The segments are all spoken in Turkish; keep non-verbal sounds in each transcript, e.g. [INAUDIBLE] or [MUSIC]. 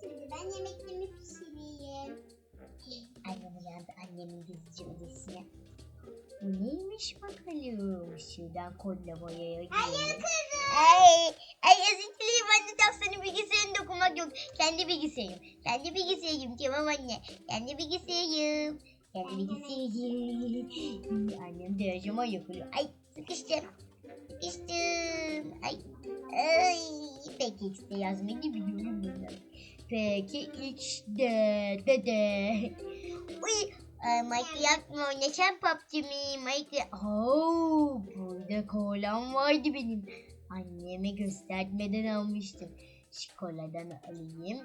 Şimdi ben yemeklerimi pişireyim. Annem uyandı annemin odasına. Bu neymiş bakalım? Şuradan kodlamaya Hayır kızım. Ay, ay özür anne tam senin bilgisayarına dokunmak yok. Kendi bilgisayarım. Kendi bilgisayarım tamam anne. Kendi bilgisayarım. Kendi bilgisayarım. Annem de acıma yapıyor. Ay. Sıkıştım. X'de yazmayı biliyorum bunlar. Peki X'de. De de. Uy. Ay, Minecraft mı oynasam PUBG mi? Minecraft. Oo, burada kolam vardı benim. Anneme göstermeden almıştım. Şu koladan alayım.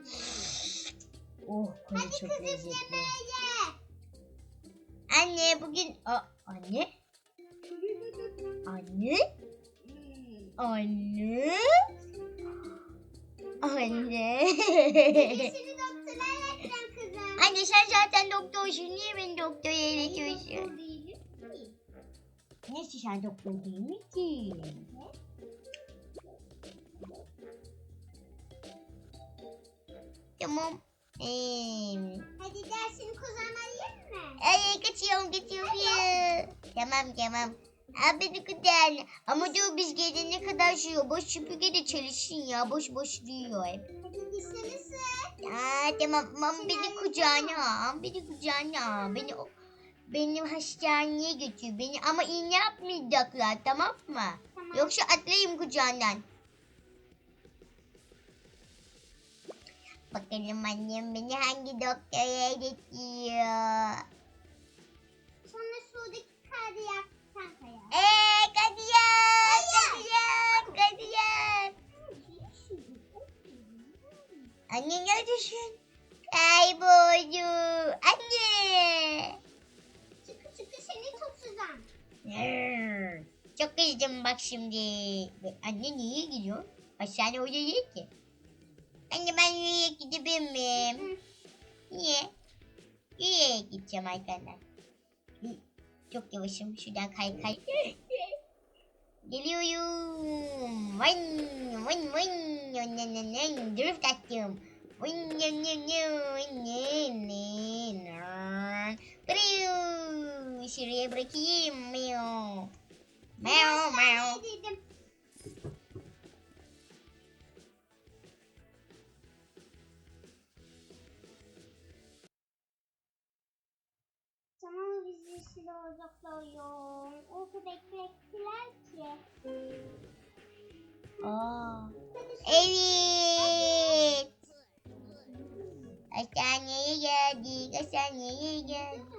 Oh kola çok lezzetli. Yemeğe. Anne bugün... Aa, anne? Anne? Anne? Anne? Doktora kızım. Anne sen zaten doktorsun. Niye beni doktora ki. Neyse sen doktor değil misin? Tamam. Ee, Hadi dersini kazanmalıyım mı? ay kaçıyorum kaçıyorum. Tamam tamam. Abi beni kucağına. Ama diyor biz gelene kadar şu boş süpürge de çalışsın ya. Boş boş diyor hep. Dişlerinizi. Aa, tamam ama beni kucağına al. Beni kucağına al. Beni, beni hastaneye götür. Beni ama iğne yapmayacaklar tamam mı? Tamam. Yoksa atlayayım kucağından. Bakalım annem beni hangi doktora getiriyor. Sonra sudaki kağıdı Eee kadıyam, kadıyam, kadıyam. Anne neredesin? Kayboldu. Anne. Çıkı çıkı seni. Brrr. Çok kızdım bak şimdi. Anne niye gidiyor? Hastane orada değil ki. Anne ben yürüye gidebilir miyim? Niye? Yürüye gideceğim arkandan. Çok yavaşım. Şuradan kay kay. Geliyorum. Vın vın vın. Nın nın nın. Drift attım. Vın nın nın nın. Nın nın nın. Şuraya bırakayım. Meow. Meow meow. Olacaklar yok. O kadar beklettiler ki. Aa. Evet. Hastaneye geldik. Hastaneye geldik.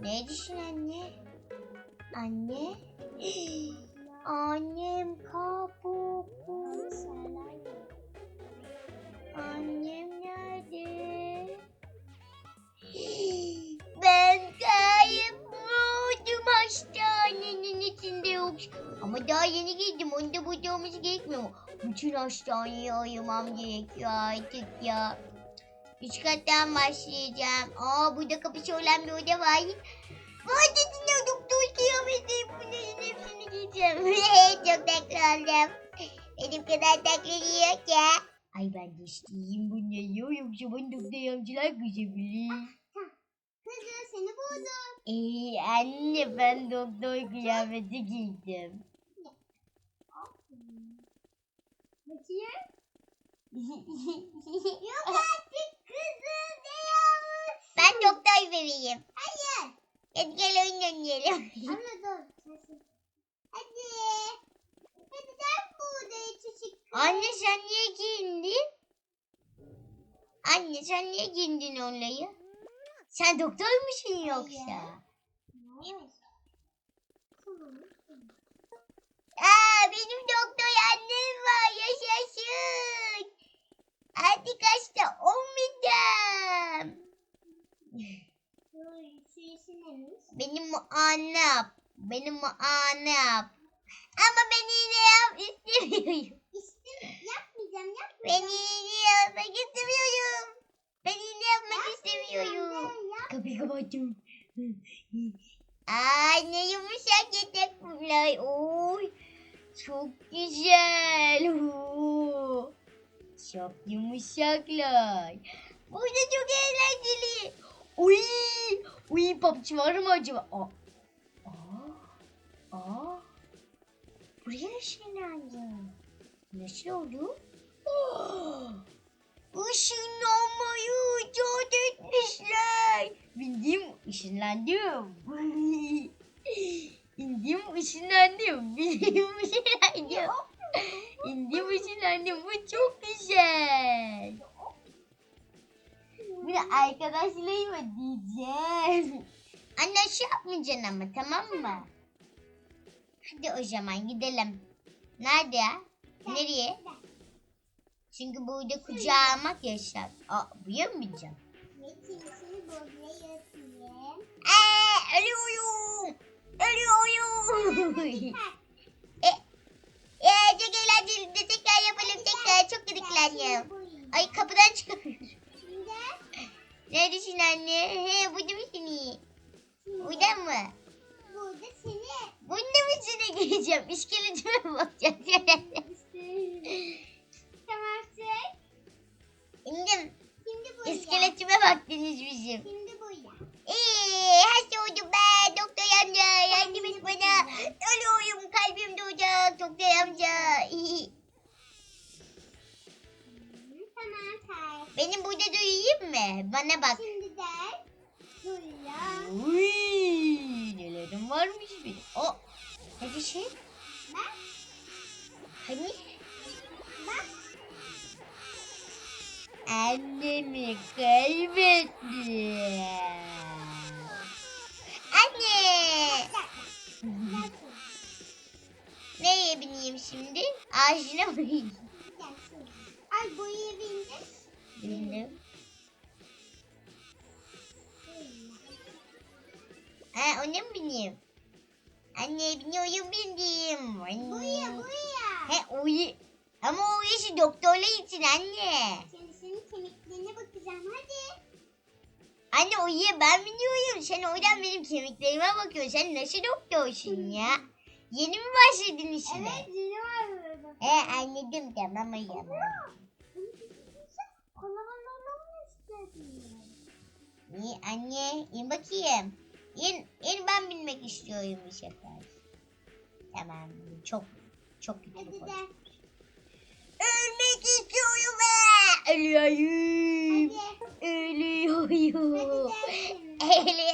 Ne düşün anne? Anne? [GASPS] Annem olması gerekmiyor mu? Bütün hastaneyi ayırmam gerekiyor artık ya. Üç kattan başlayacağım. Aa burada kapısı olan bir oda var. Vay dedin doktor kıyameti. Bunların hepsini giyeceğim. [LAUGHS] Çok tatlı oldum. Benim kadar tatlı yok ya. Ay ben de isteyeyim bunları. Yoksa bana doktor amcalar kızabilir. Kızım seni buldum. Ee, anne ben doktor kıyafeti giydim. Bakayım. Yok [LAUGHS] artık kızım ne ben doktor vereyim. Hayır. Hadi gel oyun oynayalım. Ama dur. Hadi. Hadi sen burada çocuk. Anne sen niye giyindin? Anne sen niye giyindin onları? Sen doktor musun yoksa? Hayır. Tamam. Aa benim doktor annem var yaşasın. Dur, şu işi neymiş? Benim muannem. Benim muannem. Ama ben iğne yap istemiyorum. İşte yapmayacağım yapmayacağım. Ben iğne yapmak istemiyorum. Ben iğne yapmak istemiyorum. Ben yap. Kapıyı kapattım. Ay ne yumuşak yetek bunlar. Oy. Çok güzel. Çok yumuşaklar. Burada çok eğlenceli. Uy, uy PUBG var mı acaba? Aa, aa, aa. Buraya ışınlandı. Nasıl oldu? Aa, Işınlanmayı icat etmişler. Bildiğim ışınlandım. [LAUGHS] İndim ışınlandım. Bildiğim arkadaşlarıma diyeceğim. Anne şey yapmayacaksın ama tamam mı? Hadi o zaman gidelim. Nerede ya? Nereye? Çünkü burada kucağa almak yasak. Aa, yatayım. Eee ölüyorum. Ölüyorum. e, e, çok eğlenceli. De tekrar yapalım tekrar. Çok gıdıklandım. Ay kapıdan çıkamıyorum. Neredesin anne? He burada mısın? şimdi Burada mı? burada seni Bunda mı içine gireceğim? İskeletime bakacağım. [LAUGHS] tamam sen. İndim. Şimdi buraya. İskeletime baktınız bizim. Şimdi buraya. Eee hasta oldum ben. Doktor amca yardım et bana. Ölüyorum kalbim duracak. Doktor amca. Benim burada duyayım mı? Bana bak. Şimdi de buraya. Uy, nelerim varmış bir. O. Hadi şey. Bak Hani? bak. Annemi kaybettim. Anne. Neye bineyim şimdi? Ağacına mı bineyim? Ay buraya bindim. Buraya. Ha ona mı bineyim? Anne biniyorum bindim. Anne. Buraya buraya. He uyu. Ama o işi doktorlar için anne. Şimdi senin kemiklerine bakacağım hadi. Anne uyuyor ben biniyorum. Sen oradan benim kemiklerime bakıyorsun. Sen nasıl doktorsun ya? Yeni mi başladın işine? Evet var burada. He anladım tamam o zaman. İyi anne in bakayım. İn, in ben binmek istiyorum bir sefer. Tamam çok çok de. Ölmek istiyorum ben. Ölüyorum. Ölüyorum. Ölüyorum.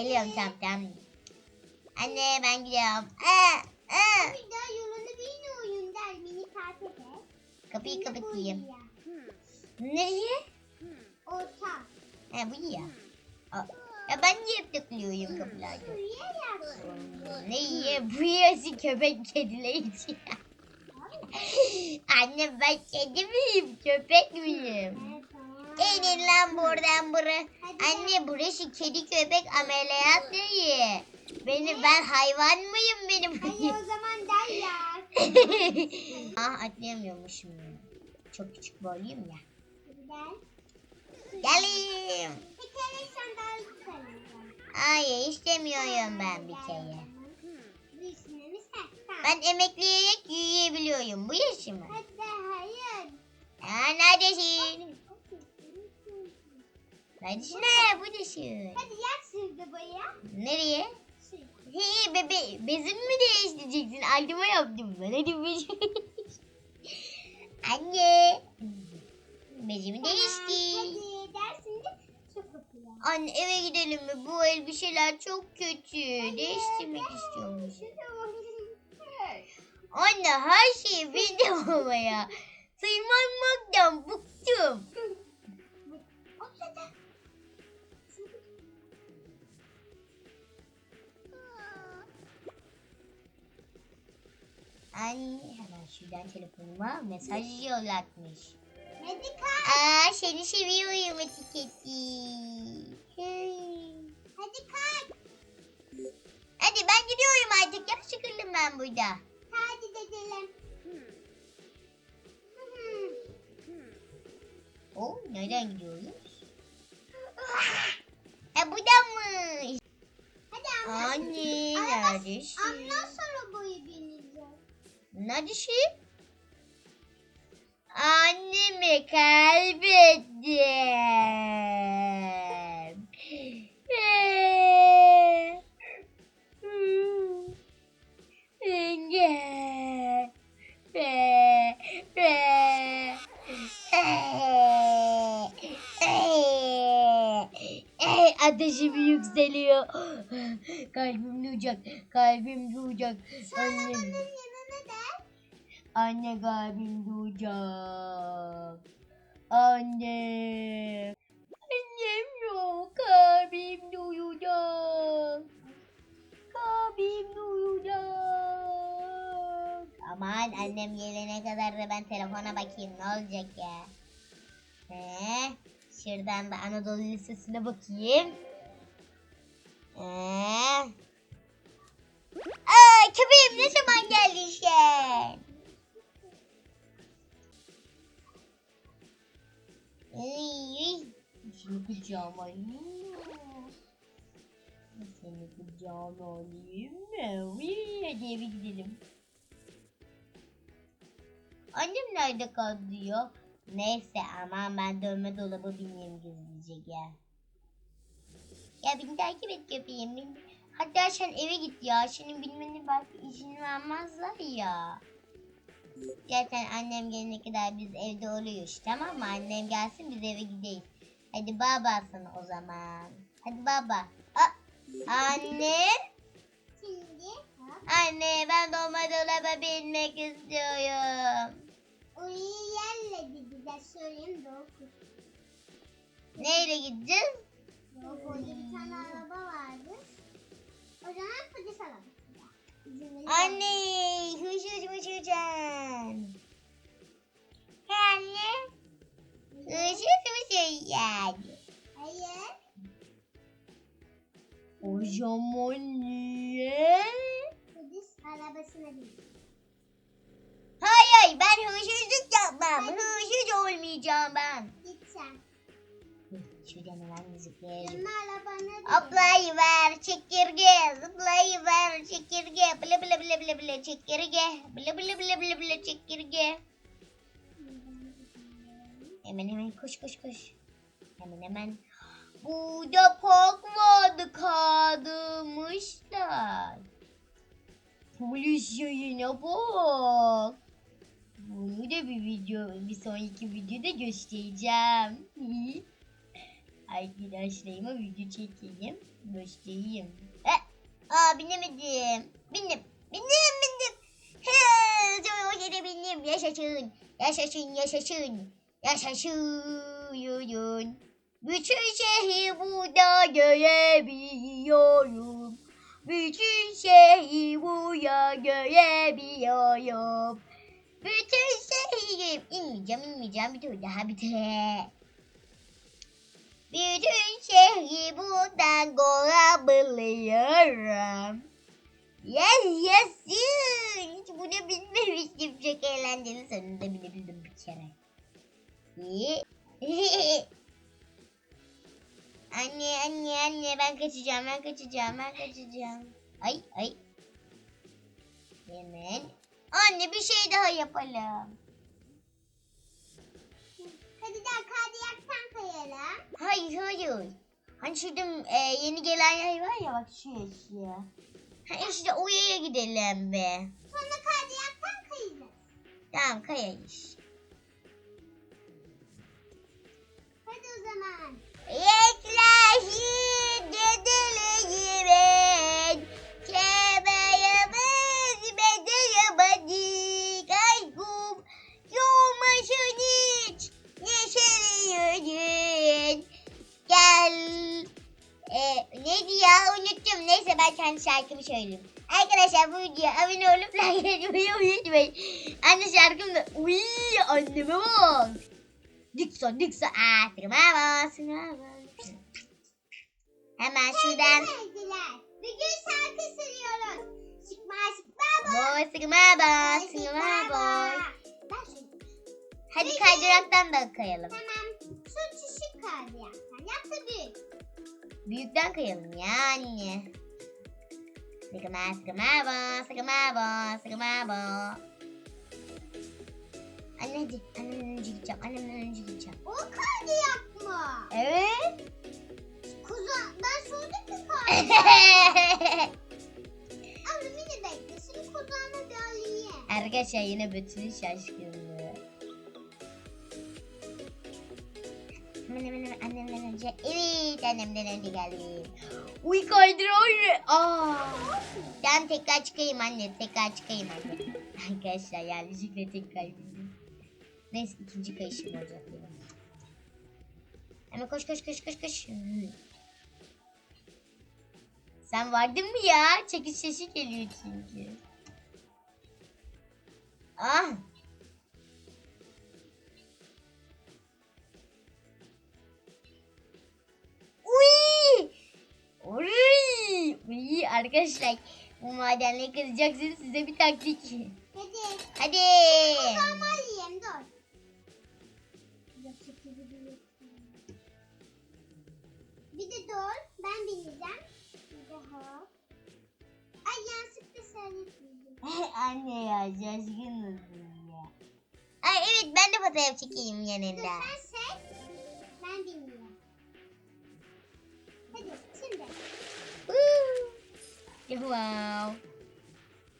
Ölüyorum tamam tamam. Anne ben gidiyorum. Aa, aa. Bir daha yolunu bilmiyorum der kartede. Kapıyı kapatayım. Nereye? Orta. Ha bu ya. Aa, Ya ben niye hep takılıyorum kapılarda? Şuraya yap. Ne iyi? Bu yası köpek kediler için. [LAUGHS] Anne ben kedi miyim? Köpek miyim? İnin lan buradan buraya. Anne burası kedi köpek ameliyat değil. Beni ben hayvan mıyım benim? Hadi o zaman der ya. [LAUGHS] ah atlayamıyormuşum ya. Çok küçük boyluyum ya. Der. Geleyim. Bir kere sandalye koyalım. Hayır istemiyorum ben bir kere. Bu. Tamam. Ben emekleyerek yürüyebiliyorum. Bu yaşı mı? Hadi hayır. Aa, neredesin? Neredesin? Ha, buradasın. Hadi yat şimdi buraya. Nereye? Hey bebe, bezimi mi değiştireceksin? Altıma yaptım ben. Hadi bez. [LAUGHS] Anne. Bezimi değişti. Hadi dersin de çok kokuyor. Anne eve gidelim mi? Bu elbiseler çok kötü. Değiştirmek istiyormuş. Anne her şeyi bildim ama ya. [LAUGHS] Tırmanmaktan bıktım. Anne hemen şuradan telefonuma mesaj yollatmış. Aa seni seviyorum etiketi. Hadi kalk. Hadi ben gidiyorum artık ya sıkıldım ben burada. Hadi dedelim. Oo nereden gidiyoruz? Ha buradan mı? Hadi Anne Araba- neredesin? Ambulans arabayı bineceğiz. Neredesin? Annemi kaybettim. Ateşim yükseliyor. Kalbim duracak. Kalbim duracak. Annem. Arabanın yanına gel. Anne kalbim duracak. Annem. Annem yok. Kalbim duyacak. Kalbim duyacak. Aman annem gelene kadar da ben telefona bakayım ne olacak ya. He, şuradan da Anadolu Lisesi'ne bakayım. He. Aa, köpeğim ne zaman geldin sen? Kucağıma? Seni kucağıma alayım mı? Hadi eve gidelim. Annem nerede kaldı ya? Neyse aman ben dönme dolabı bineyim gizlice gel. Ya beni takip et köpeğim. Beni... Hatta sen eve git ya. Senin bilmeni belki izin vermezler ya. Zaten annem gelene kadar biz evde oluyoruz tamam mı? Annem gelsin biz eve gideyiz. Hadi baba sana o zaman. Hadi baba. Aa, anne. Şimdi. Anne ben dolma dolaba binmek istiyorum. Orayı yerle gideceğiz. Söyleyeyim de oku. Neyle gideceğiz? Yok orada bir tane araba vardı. O zaman polis arabası. İzin verin. Anne hışır hışırcan. He anne. Hışır hışırcan. Hayır. O zaman niye? Polis arabasına bin. Hayır ben hırsızlık yapmam. Hırsız olmayacağım ben. Git sen. Şuradan hemen arabana bin. Hoplayıver çekirge. Zıplayıver çekirge. Bile bile bile bile bile çekirge. Bile bile bile bile bile çekirge. Hemen hemen koş koş koş. Hemen hemen. Burada park vardı kaldırmışlar. Polis yayına bak. Bunu da bir video, bir sonraki videoda göstereceğim. [LAUGHS] Arkadaşlarıma video çekeyim. Göstereyim. E, aa binemedim. Bindim. Bindim bindim. He, sonra o yere bindim. Yaşasın. Yaşasın yaşasın. Yaşasın. Bütün şehri burada görebiliyorum. Bütün şehri burada görebiliyorum. Bütün şehrim. İnmeyeceğim inmeyeceğim bir tur daha bir tur. Bütün şehri buradan görebiliyorum. Yes yes yes. Buna bilmemiştim. Çok eğlenceli sonunda binebildim bir kere. İyi. [LAUGHS] anne anne anne ben kaçacağım ben kaçacağım ben kaçacağım. Ay ay. Hemen. Anne bir şey daha yapalım. Hadi gel kardiyaktan kayalım. Hayır hayır. Hani şurada e, yeni gelen yer var ya bak şu şu. Ha işte oraya gidelim be. Sonra kardiyaktan kayacağız. Tamam kayayız. Hadi o zaman. Yeklahi dedeleyimin Kemerimiz bedelemedi Kaygım Yoğmasın hiç Neşeliyin Gel e, Neydi ya unuttum. Neyse ben kendi şarkımı söyleyeyim. Arkadaşlar bu videoya abone olup like etmeyi unutmayın. Anne şarkım da Uy anneme bak Dikson Dikson Aa sırma bak Hemen şuradan. Bugün şarkı söylüyoruz. Sıkma sıkma. Boy bak sırma bak Ben söyleyeyim. Hadi kaydıraktan da kayalım Tamam. Şu küçük kardiyaktan. Yaptı büyük. Büyükten kayalım ya anne Sıkma sıkma bo sıkma bo sıkma bo. Anne hadi annemden önce gideceğim annemden önce gideceğim. O kaydı yapma. Evet. Kuzen ben sordum ki [LAUGHS] kaydı. Ama beni bekle. Şimdi kuzenle bir alayım. Arkadaşlar yine bütün şaşkınlığı. Hemen hemen hemen annemden önce. Evet annemden önce geldim. Uy kaydırıyor. Aa. Ben tekrar çıkayım anne. Tekrar çıkayım anne. Arkadaşlar yanlışlıkla tekrar. Neyse ikinci kayışım olacak benim. Hemen koş koş koş koş koş. Hmm. Sen vardın mı ya? Çekiş sesi geliyor çünkü. Ah. Uy! Uy! Uy arkadaşlar bu madenleri kızacaksınız size bir taktik. Hadi. Hadi. Kuzen Ben bineceğim. Bir daha. Ay yanlışlıkla yapıyordun. [LAUGHS] Anne ya şaşkın mısın ya? Ay evet ben de fotoğraf çekeyim Dur yanında. sen seç. Ben bilmiyorum. Hadi şimdi. Wow.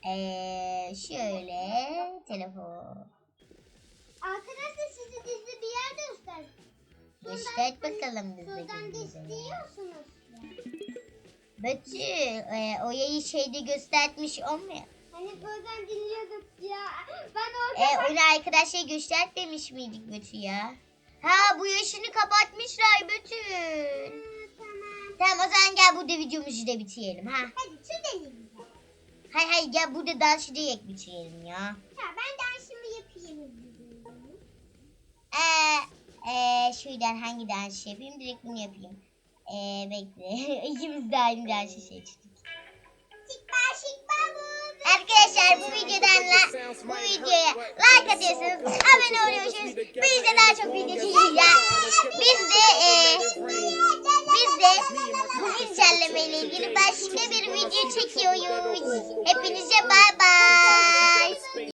Ee, şöyle telefon. Arkadaşlar sizi dizi bir yerde göster. Göster bakalım bize. Şuradan günümüzü. Betül, e, Oya'yı şeyde göstermiş olmuyor. Hani buradan dinliyorduk ya. Ben E, orada onu arkadaşlar göstermemiş miydik Betül ya? Ha bu yaşını kapatmışlar Betül. Tamam. Tamam o zaman gel burada videomuzu da bitirelim ha. Hadi şu deneyeceğim. Hay hay gel burada dans direkt bitirelim ya. Ya ben dansımı yapayım. Eee e, şuradan hangi dans yapayım? Direkt bunu yapayım. Eee bekle. [LAUGHS] İkimiz de aynı. Şikba şikba bu. Arkadaşlar bu videodan la, bu videoya like atıyorsunuz, abone oluyorsunuz. Biz de daha çok video çekeceğiz. Biz de e, biz de bu güncelleme ile ilgili başka bir video çekiyoruz. Hepinize bay bay.